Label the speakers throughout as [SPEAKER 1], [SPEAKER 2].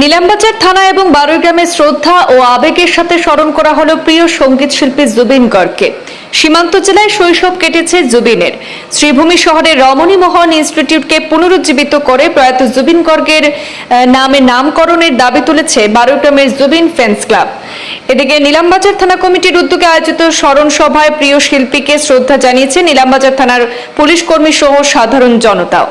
[SPEAKER 1] নীলামবাজার থানা এবং বারুইগ্রামে শ্রদ্ধা ও আবেগের সাথে স্মরণ করা হলো প্রিয় সংগীত শিল্পী জুবিন গর্গকে। সীমান্ত জেলায় শৈশব কেটেছে জুবিনের। শ্রীভূমি শহরের রমণী মোহন ইনস্টিটিউটকে পুনরুজ্জীবিত করে প্রয়াত জুবিন গর্গের নামে নামকরণের দাবি তুলেছে বারুইগ্রামের জুবিন ফ্যান্স ক্লাব। এদিকে নীলামবাজার থানা কমিটির উদ্যোগে আয়োজিত স্মরণ সভায় প্রিয় শিল্পীকে শ্রদ্ধা জানিয়েছে নীলামবাজার থানার পুলিশ কর্মী সহ সাধারণ জনতাও।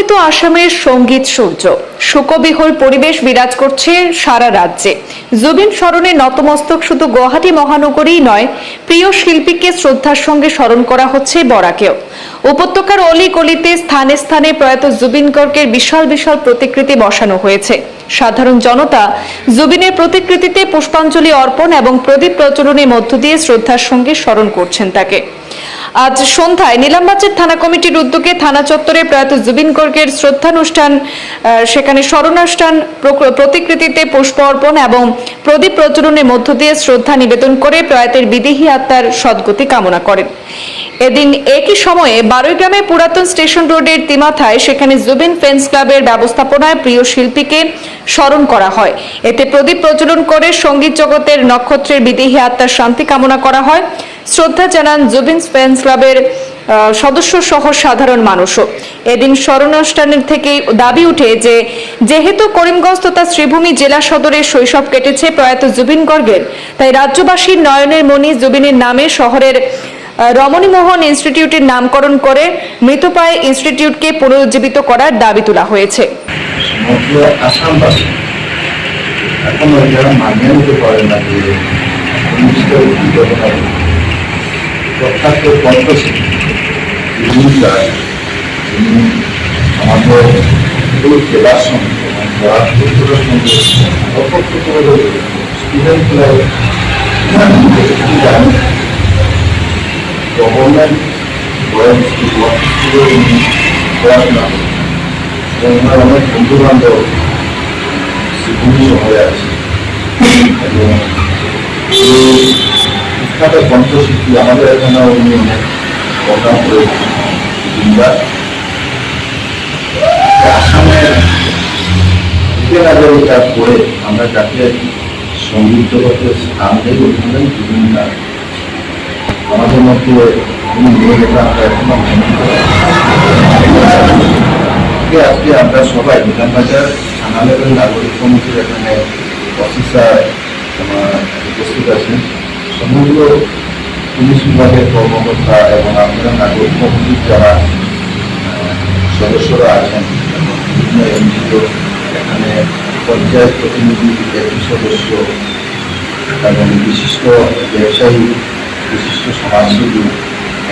[SPEAKER 1] অস্তমিত আসামের সংগীত সূর্য। শোকবিহল পরিবেশ বিরাজ করছে সারা রাজ্যে। জুবিন স্মরণে নতমস্তক শুধু গুয়াহাটি মহানগরীই নয়, প্রিয় শিল্পীকে শ্রদ্ধার সঙ্গে স্মরণ করা হচ্ছে বরাকেও। উপত্যকার অলি গলিতে স্থানে স্থানে প্রয়াত জুবিন গর্গের বিশাল বিশাল প্রতিকৃতি বসানো হয়েছে। সাধারণ জনতা জুবিনের প্রতিকৃতিতে পুষ্পাঞ্জলি অর্পণ এবং প্রদীপ প্রচলনের মধ্য দিয়ে শ্রদ্ধার সঙ্গে স্মরণ করছেন তাকে। আজ সন্ধ্যায় নীলামবাজার থানা কমিটির উদ্যোগে থানা চত্বরে প্রয়াত জুবিন গর্গের শ্রদ্ধানুষ্ঠান সেখানে স্মরণানুষ্ঠান প্রতিকৃতিতে পুষ্প অর্পণ এবং প্রদীপ প্রচলনের মধ্য দিয়ে শ্রদ্ধা নিবেদন করে প্রয়াতের বিদেহী আত্মার সদ্গতি কামনা করেন। এদিন একই সময়ে বারুইগ্রামে পুরাতন স্টেশন রোডের তিমাথায় সেখানে জুবিন ফেন্স ক্লাবের ব্যবস্থাপনায় প্রিয় শিল্পীকে স্মরণ করা হয়। এতে প্রদীপ প্রজ্বলন করে সংগীত জগতের নক্ষত্রের বিদেহী আত্মার শান্তি কামনা করা হয়। শ্রদ্ধা জানান জুবিন ফ্রেন্ডস ক্লাবের সদস্য সহ সাধারণ মানুষও। এদিন স্মরণানুষ্ঠানের থেকে দাবি উঠে যে, যেহেতু করিমগঞ্জ তথা শ্রীভূমি জেলা সদরের শৈশব কেটেছে প্রয়াত জুবিন গর্গের, তাই রাজ্যবাসীর নয়নের মণি জুবিনের নামে শহরের রমণীমোহন ইনস্টিটিউটের নামকরণ করে মৃতপ্রায় ইনস্টিটিউটকে পুনরুজ্জীবিত করার দাবি তোলা হয়েছে।
[SPEAKER 2] এখনও যারা মানিয়ে নিতে পারে না, যে প্রখ্যাত কণ্ঠশিল্পী ভূমিকা তিনি আমাদের পুরো জেলার সঙ্গে জেলার সঙ্গে অপ্রত্যক্ষভাবে স্টুডেন্ট ক্লাবে গভর্নমেন্ট পড়াশোনা বিখ্যাত কণ্ঠশিল্পী আমাদের এখানে উনি অনেক প্রোগ্রাম আসামের নাগরিকতা করে আমরা যাকে সংগীত জগতের স্থান দেব ওখানে বিভিন্ন আমাদের মধ্যে উনি নিয়ে। আজকে আমরা সবাই বিধানবাজার থানা লেভেল নাগরিক কমিটির এখানে অফিসার উপস্থিত আছেন। সমগ্র পুলিশ বিভাগের কর্মকর্তা এবং আপনারা নাগরিক কমিটির যারা সদস্যরা আছেন বিভিন্ন এনজিও, এখানে পঞ্চায়েত প্রতিনিধি এপি সদস্য, এবং বিশিষ্ট ব্যবসায়ী, বিশিষ্ট সমাজসেবী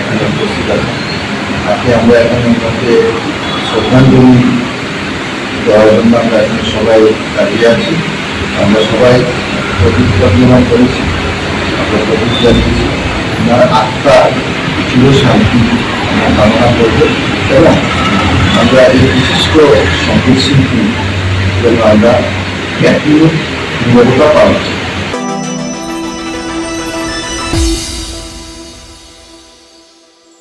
[SPEAKER 2] এখানে উপস্থিত আছেন। তাকে আমরা এখানে ওনাকে শ্রদ্ধাঞ্জলি দেওয়ার জন্য আমরা এখানে সবাই দাঁড়িয়ে আছি। আমরা সবাই প্রতিজ্ঞা করেছি। আমরা প্রতিজ্ঞা জানিয়েছি ওনার আত্মা চির শান্তি আমরা কামনা করব এবং আমরা এই বিশিষ্ট সংগীত শিল্পী যেন আমরা মিনিট নিরবতা করি।